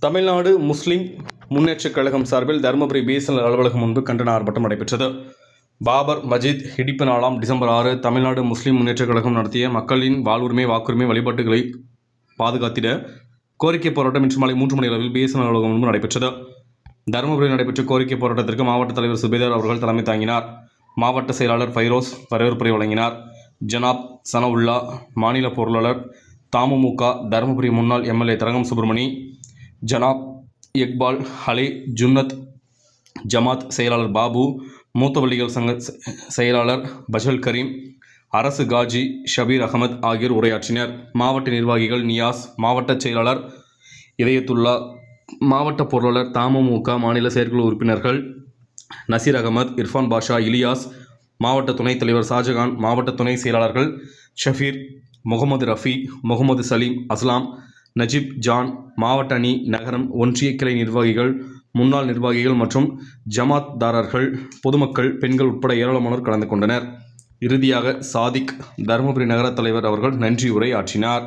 தமிழ்நாடு முஸ்லிம் முன்னேற்றக் கழகம் சார்பில் தருமபுரி பிஎஸ்என்எல் அலுவலகம் முன்பு கண்டன ஆர்ப்பாட்டம் நடைபெற்றது. பாபர் மஜித் இடிப்பு நாளாம் டிசம்பர் ஆறு தமிழ்நாடு முஸ்லிம் முன்னேற்றக் கழகம் நடத்திய மக்களின் வாழ்வுரிமை வாக்குரிமை வழிபாட்டுகளை பாதுகாத்திட கோரிக்கை போராட்டம் இன்று மாலை மூன்று மணி அளவில் பிஎஸ்என்எல் அலுவலகம் முன்பு நடைபெற்றது. தருமபுரியில் நடைபெற்ற கோரிக்கை போராட்டத்திற்கு மாவட்ட தலைவர் சுபேதார் அவர்கள் தலைமை தாங்கினார். மாவட்ட செயலாளர் ஃபைரோஸ் வரவேற்புரை வழங்கினார். ஜனாப் சனவுல்லா மாநில பொருளாளர் தமுமுக தருமபுரி முன்னாள் எம்எல்ஏ தரங்கம் சுப்பிரமணி ஜனாப் இக்பால் ஹலே ஜுன்னத் ஜமாத் செயலாளர் பாபு மூத்த வள்ளிகள் சங்க செ- செயலாளர் பஷல் கரீம் அரசு காஜி ஷபீர் அகமது ஆகியோர் உரையாற்றினர். மாவட்ட நிர்வாகிகள் நியாஸ் மாவட்ட செயலாளர் இதயத்துல்லா மாவட்ட பொருளாளர் தாமமுக மாநில செயற்குழு உறுப்பினர்கள் நசீர் அகமது இர்ஃபான் பாஷா இலியாஸ் மாவட்ட துணைத் தலைவர் ஷாஜகான் மாவட்ட துணை செயலாளர்கள் ஷஃபீர் முகமது ரஃபி முகமது சலீம் அஸ்லாம் நஜீப் ஜான் மாவட்ட அணி நகரம் ஒன்றிய கிளை நிர்வாகிகள் முன்னாள் நிர்வாகிகள் மற்றும் ஜமாத்தாரர்கள் பொதுமக்கள் பெண்கள் உட்பட ஏராளமானோர் கலந்து கொண்டனர். இறுதியாக சாதிக் தருமபுரி நகர தலைவர் அவர்கள் நன்றி உரை ஆற்றினார்.